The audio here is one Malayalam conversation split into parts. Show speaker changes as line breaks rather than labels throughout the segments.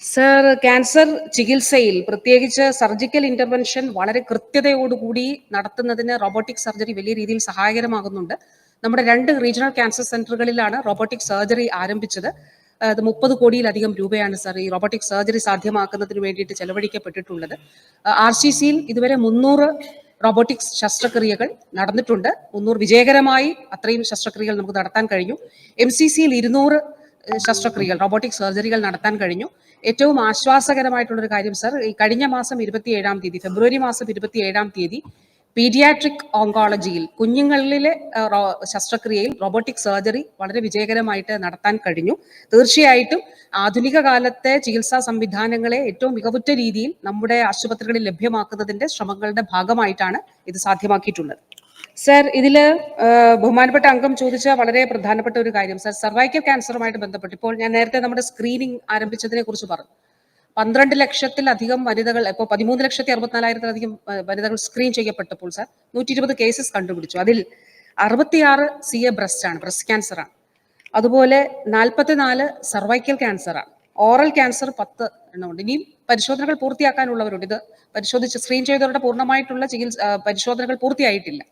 സർ ക്യാൻസർ ചികിത്സയിൽ പ്രത്യേകിച്ച് സർജിക്കൽ ഇന്റർവെൻഷൻ വളരെ കൃത്യതയോടുകൂടി നടത്തുന്നതിന് റോബോട്ടിക് സർജറി വലിയ രീതിയിൽ സഹായകരമാകുന്നുണ്ട്. നമ്മുടെ രണ്ട് റീജിയണൽ ക്യാൻസർ സെന്ററുകളിലാണ് റോബോട്ടിക് സർജറി ആരംഭിച്ചത്. അത് മുപ്പത് കോടിയിലധികം രൂപയാണ് സർ ഈ റോബോട്ടിക് സർജറി സാധ്യമാക്കുന്നതിന് വേണ്ടിയിട്ട് ചെലവഴിക്കപ്പെട്ടിട്ടുള്ളത്. ആർ സി സിയിൽ ഇതുവരെ മുന്നൂറ് റോബോട്ടിക് ശസ്ത്രക്രിയകൾ നടന്നിട്ടുണ്ട്. മുന്നൂറ് വിജയകരമായി അത്രയും ശസ്ത്രക്രിയകൾ നമുക്ക് നടത്താൻ കഴിഞ്ഞു. എം സി സിയിൽ ഇരുന്നൂറ് ശസ്ത്രക്രിയകൾ റോബോട്ടിക് സർജറികൾ നടത്താൻ കഴിഞ്ഞു. ഏറ്റവും ആശ്വാസകരമായിട്ടുള്ളൊരു കാര്യം സർ ഈ കഴിഞ്ഞ മാസം ഇരുപത്തിയേഴാം തീയതി ഫെബ്രുവരി മാസം ഇരുപത്തിയേഴാം തീയതി പീഡിയാട്രിക് ഓങ്കോളജിയിൽ കുഞ്ഞുങ്ങളിലെ ശസ്ത്രക്രിയയിൽ റോബോട്ടിക് സർജറി വളരെ വിജയകരമായിട്ട് നടത്താൻ കഴിഞ്ഞു. തീർച്ചയായിട്ടും ആധുനിക കാലത്തെ ചികിത്സാ സംവിധാനങ്ങളെ ഏറ്റവും മികവുറ്റ രീതിയിൽ നമ്മുടെ ആശുപത്രികളിൽ ലഭ്യമാക്കുന്നതിന്റെ ശ്രമങ്ങളുടെ ഭാഗമായിട്ടാണ് ഇത് സാധ്യമാക്കിയിട്ടുള്ളത്. സർ ഇതിൽ ബഹുമാനപ്പെട്ട അംഗം ചോദിച്ച വളരെ പ്രധാനപ്പെട്ട ഒരു കാര്യം. സർ സർവൈക്കൽ ക്യാൻസറുമായിട്ട് ബന്ധപ്പെട്ട് ഇപ്പോൾ ഞാൻ നേരത്തെ നമ്മുടെ സ്ക്രീനിങ് ആരംഭിച്ചതിനെ കുറിച്ച് പറഞ്ഞു. പന്ത്രണ്ട് ലക്ഷത്തിലധികം വനിതകൾ ഇപ്പോൾ പതിമൂന്ന് ലക്ഷത്തി അറുപത്തിനാലായിരത്തിലധികം വനിതകൾ സ്ക്രീൻ ചെയ്യപ്പെട്ടപ്പോൾ സർ നൂറ്റി ഇരുപത് കേസസ് കണ്ടുപിടിച്ചു. അതിൽ അറുപത്തിയാറ് സി എ ബ്രസ്റ്റ് ആണ് ബ്രസ്റ്റ് ക്യാൻസർ ആണ്. അതുപോലെ നാൽപ്പത്തിനാല് സർവൈക്കൽ ക്യാൻസർ ആണ്. ഓറൽ ക്യാൻസർ പത്ത് എണ്ണമുണ്ട് ഇനിയും പരിശോധനകൾ പൂർത്തിയാക്കാനുള്ളവരുണ്ട്. ഇത് പരിശോധിച്ച് സ്ക്രീൻ ചെയ്തവരുടെ പൂർണമായിട്ടുള്ള ചികിത്സ പരിശോധനകൾ പൂർത്തിയായിട്ടില്ല.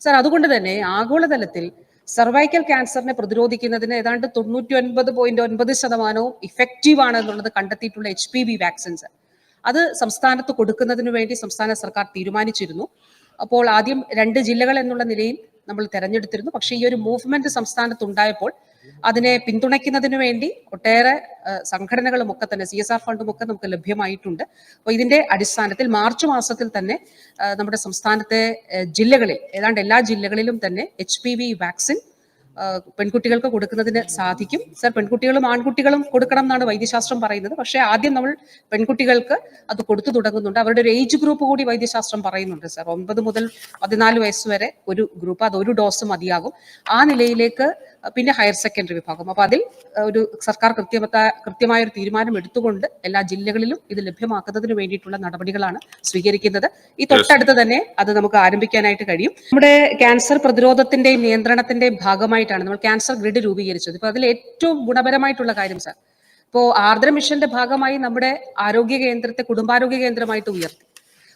സർ അതുകൊണ്ട് തന്നെ ആഗോളതലത്തിൽ സർവൈക്കൽ ക്യാൻസറിനെ പ്രതിരോധിക്കുന്നതിന് ഏതാണ്ട് തൊണ്ണൂറ്റി ഒൻപത് പോയിന്റ് ഒൻപത് ശതമാനവും ഇഫക്റ്റീവ് ആണ് എന്നുള്ളത് കണ്ടെത്തിയിട്ടുള്ള എച്ച് പി വി വാക്സിൻസ് അത് സംസ്ഥാനത്ത് കൊടുക്കുന്നതിന് വേണ്ടി സംസ്ഥാന സർക്കാർ തീരുമാനിച്ചിരുന്നു. അപ്പോൾ ആദ്യം രണ്ട് ജില്ലകൾ എന്നുള്ള നിലയിൽ നമ്മൾ തെരഞ്ഞെടുത്തിരുന്നു. പക്ഷേ ഈ ഒരു മൂവ്മെന്റ് സംസ്ഥാനത്ത് ഉണ്ടായപ്പോൾ അതിനെ പിന്തുണയ്ക്കുന്നതിന് വേണ്ടി ഒട്ടേറെ സംഘടനകളും ഒക്കെ തന്നെ സി എസ് ആർ ഫണ്ടും ഒക്കെ നമുക്ക് ലഭ്യമായിട്ടുണ്ട്. അപ്പോൾ ഇതിന്റെ അടിസ്ഥാനത്തിൽ മാർച്ച് മാസത്തിൽ തന്നെ നമ്മുടെ സംസ്ഥാനത്തെ ജില്ലകളിൽ ഏതാണ്ട് എല്ലാ ജില്ലകളിലും തന്നെ എച്ച് പി വി വാക്സിൻ പെൺകുട്ടികൾക്ക് കൊടുക്കുന്നതിന് സാധിക്കും. സർ പെൺകുട്ടികളും ആൺകുട്ടികളും കൊടുക്കണം എന്നാണ് വൈദ്യശാസ്ത്രം പറയുന്നത്. പക്ഷേ ആദ്യം നമ്മൾ പെൺകുട്ടികൾക്ക് അത് കൊടുത്തു തുടങ്ങുന്നുണ്ട്. അവരുടെ ഒരു ഏജ് ഗ്രൂപ്പ് കൂടി വൈദ്യശാസ്ത്രം പറയുന്നുണ്ട് സർ. ഒമ്പത് മുതൽ പതിനാല് വയസ്സ് വരെ ഒരു ഗ്രൂപ്പ് അത് ഒരു ഡോസ് മതിയാകും. ആ നിലയിലേക്ക് പിന്നെ ഹയർ സെക്കൻഡറി വിഭാഗം. അപ്പൊ അതിൽ ഒരു സർക്കാർ കൃത്യമത്ത കൃത്യമായ ഒരു തീരുമാനം എടുത്തുകൊണ്ട് എല്ലാ ജില്ലകളിലും ഇത് ലഭ്യമാക്കുന്നതിന് വേണ്ടിയിട്ടുള്ള നടപടികളാണ് സ്വീകരിക്കുന്നത്. ഈ തൊട്ടടുത്ത് തന്നെ അത് നമുക്ക് ആരംഭിക്കാനായിട്ട് കഴിയും. നമ്മുടെ ക്യാൻസർ പ്രതിരോധത്തിന്റെയും നിയന്ത്രണത്തിന്റെയും ഭാഗമായിട്ടാണ് നമ്മൾ ക്യാൻസർ ഗ്രിഡ് രൂപീകരിച്ചത്. ഇപ്പൊ അതിൽ ഏറ്റവും ഗുണപരമായിട്ടുള്ള കാര്യം സർ. ഇപ്പോ ആർദ്ര മിഷന്റെ ഭാഗമായി നമ്മുടെ ആരോഗ്യ കേന്ദ്രത്തെ കുടുംബാരോഗ്യ കേന്ദ്രമായിട്ട് ഉയർത്തി.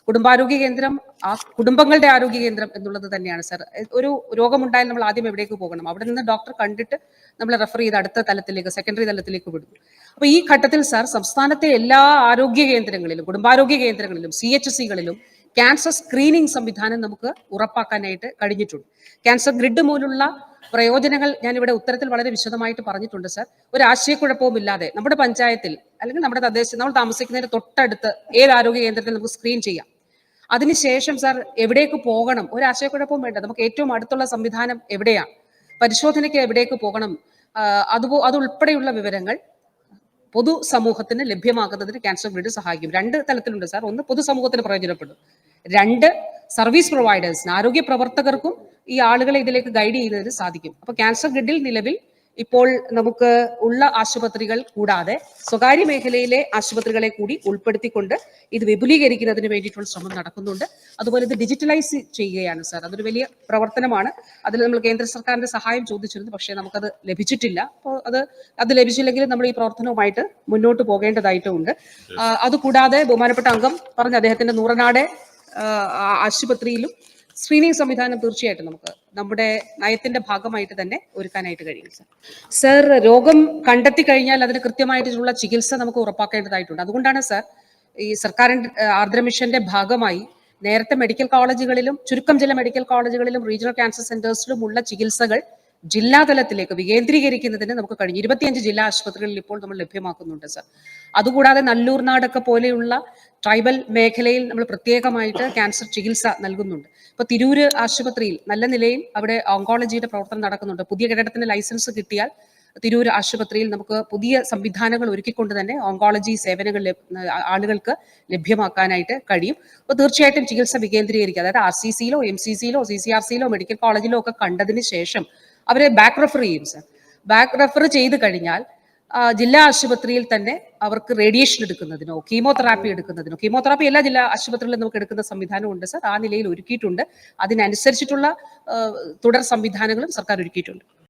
കുടുംബാരോഗ്യ കേന്ദ്രം ആ കുടുംബങ്ങളുടെ ആരോഗ്യ കേന്ദ്രം എന്നുള്ളത് തന്നെയാണ് സർ. ഒരു രോഗമുണ്ടായാൽ നമ്മൾ ആദ്യം എവിടേക്ക് പോകണം? അവിടെ നിന്ന് ഡോക്ടർ കണ്ടിട്ട് നമ്മൾ റെഫർ ചെയ്ത് അടുത്ത തലത്തിലേക്ക് സെക്കൻഡറി തലത്തിലേക്ക് വിടും അപ്പൊ ഈ ഘട്ടത്തിൽ സർ സംസ്ഥാനത്തെ എല്ലാ ആരോഗ്യ കേന്ദ്രങ്ങളിലും കുടുംബാരോഗ്യ കേന്ദ്രങ്ങളിലും സി എച്ച് സികളിലും ക്യാൻസർ സ്ക്രീനിങ് സംവിധാനം നമുക്ക് ഉറപ്പാക്കാനായിട്ട് കഴിഞ്ഞിട്ടുണ്ട്. ക്യാൻസർ ഗ്രിഡ് മൂലമുള്ള പ്രയോജനങ്ങൾ ഞാൻ ഇവിടെ ഉത്തരത്തിൽ വളരെ വിശദമായിട്ട് പറഞ്ഞിട്ടുണ്ട് സർ. ഒരു ആശയക്കുഴപ്പവും ഇല്ലാതെ നമ്മുടെ പഞ്ചായത്തിൽ അല്ലെങ്കിൽ നമ്മുടെ തദ്ദേശം നമ്മൾ താമസിക്കുന്നതിന് തൊട്ടടുത്ത് ഏത് ആരോഗ്യ കേന്ദ്രത്തിൽ നമുക്ക് സ്ക്രീൻ ചെയ്യാം. അതിനുശേഷം സാർ എവിടേക്ക് പോകണം? ഒരു ആശയക്കുഴപ്പവും വേണ്ട. നമുക്ക് ഏറ്റവും അടുത്തുള്ള സംവിധാനം എവിടെയാണ് പരിശോധനയ്ക്ക് എവിടേക്ക് പോകണം? അതുപോ അതുൾപ്പെടെയുള്ള വിവരങ്ങൾ പൊതുസമൂഹത്തിന് ലഭ്യമാക്കുന്നതിന് ക്യാൻസർ ഗ്രിഡ് സഹായിക്കും. രണ്ട് തലത്തിലുണ്ട് സാർ ഒന്ന് പൊതുസമൂഹത്തിന് പ്രയോജനപ്പെടും. രണ്ട് സർവീസ് പ്രൊവൈഡേഴ്സിന് ആരോഗ്യ പ്രവർത്തകർക്കും ഈ ആളുകളെ ഇതിലേക്ക് ഗൈഡ് ചെയ്യുന്നതിന് സാധിക്കും. അപ്പൊ ക്യാൻസർ ഗ്രിഡിൽ നിലവിൽ ഇപ്പോൾ നമുക്ക് ഉള്ള ആശുപത്രികൾ കൂടാതെ സ്വകാര്യ മേഖലയിലെ ആശുപത്രികളെ കൂടി ഉൾപ്പെടുത്തിക്കൊണ്ട് ഇത് വിപുലീകരിക്കുന്നതിന് വേണ്ടിയിട്ടുള്ള ശ്രമം നടക്കുന്നുണ്ട്. അതുപോലെ ഇത് ഡിജിറ്റലൈസ് ചെയ്യുകയാണ് സാർ. അതൊരു വലിയ പ്രവർത്തനമാണ്. അതിൽ നമ്മൾ കേന്ദ്ര സർക്കാരിന്റെ സഹായം ചോദിച്ചിരുന്നു. പക്ഷേ നമുക്കത് ലഭിച്ചിട്ടില്ല. അപ്പോൾ അത് അത് ലഭിച്ചില്ലെങ്കിൽ നമ്മൾ ഈ പ്രവർത്തനവുമായിട്ട് മുന്നോട്ട് പോകേണ്ടതായിട്ടുമുണ്ട് അതുകൂടാതെ ബഹുമാനപ്പെട്ട അംഗം പറഞ്ഞ അദ്ദേഹത്തിന്റെ നൂറനാട് ആശുപത്രിയിലും സ്ക്രീനിങ് സംവിധാനം തീർച്ചയായിട്ടും നമുക്ക് നമ്മുടെ നയത്തിന്റെ ഭാഗമായിട്ട് തന്നെ ഒരുക്കാനായിട്ട് കഴിയും സർ സർ രോഗം കണ്ടെത്തി കഴിഞ്ഞാൽ അതിന് കൃത്യമായിട്ടുള്ള ചികിത്സ നമുക്ക് ഉറപ്പാക്കേണ്ടതായിട്ടുണ്ട്. അതുകൊണ്ടാണ് സർ ഈ സർക്കാരിന്റെ ആർദ്ര മിഷന്റെ ഭാഗമായി നേരത്തെ മെഡിക്കൽ കോളേജുകളിലും ചുരുക്കം ചില മെഡിക്കൽ കോളേജുകളിലും റീജിയണൽ ക്യാൻസർ സെന്റേഴ്സിലും ഉള്ള ചികിത്സകൾ ജില്ലാതലത്തിലേക്ക് വികേന്ദ്രീകരിക്കുന്നതിന് നമുക്ക് കഴിഞ്ഞു. ഇരുപത്തിയഞ്ച് ജില്ലാ ആശുപത്രികളിൽ ഇപ്പോൾ നമ്മൾ ലഭ്യമാക്കുന്നുണ്ട് സർ. അതുകൂടാതെ നല്ലൂർ നാടൊക്കെ പോലെയുള്ള ട്രൈബൽ മേഖലയിൽ നമ്മൾ പ്രത്യേകമായിട്ട് ക്യാൻസർ ചികിത്സ നൽകുന്നുണ്ട്. ഇപ്പൊ തിരൂര് ആശുപത്രിയിൽ നല്ല നിലയിൽ അവിടെ ഓങ്കോളജിയുടെ പ്രവർത്തനം നടക്കുന്നുണ്ട്. പുതിയ കെട്ടിടത്തിന് ലൈസൻസ് കിട്ടിയാൽ തിരൂർ ആശുപത്രിയിൽ നമുക്ക് പുതിയ സംവിധാനങ്ങൾ ഒരുക്കിക്കൊണ്ട് തന്നെ ഓങ്കോളജി സേവനങ്ങൾ ആളുകൾക്ക് ലഭ്യമാക്കാനായിട്ട് കഴിയും. അപ്പോൾ തീർച്ചയായിട്ടും ചികിത്സ വികേന്ദ്രീകരിക്കുക. അതായത് ആർ സി സിയിലോ എം സി സിയിലോ സി സി ആർ സിയിലോ മെഡിക്കൽ കോളേജിലോ ഒക്കെ കണ്ടതിന് ശേഷം അവരെ ബാക്ക് റെഫർ ചെയ്യും സർ ബാക്ക് റെഫർ ചെയ്ത് കഴിഞ്ഞാൽ ജില്ലാ ആശുപത്രിയിൽ തന്നെ അവർക്ക് റേഡിയേഷൻ എടുക്കുന്നതിനോ കീമോതെറാപ്പി എടുക്കുന്നതിനോ കീമോതെറാപ്പി എല്ലാ ജില്ലാ ആശുപത്രികളിലും നമുക്ക് എടുക്കുന്ന സംവിധാനമുണ്ട് സർ ആ നിലയിൽ ഒരുക്കിയിട്ടുണ്ട്. അതിനനുസരിച്ചിട്ടുള്ള തുടർ സംവിധാനങ്ങളും സർക്കാർ ഒരുക്കിയിട്ടുണ്ട്.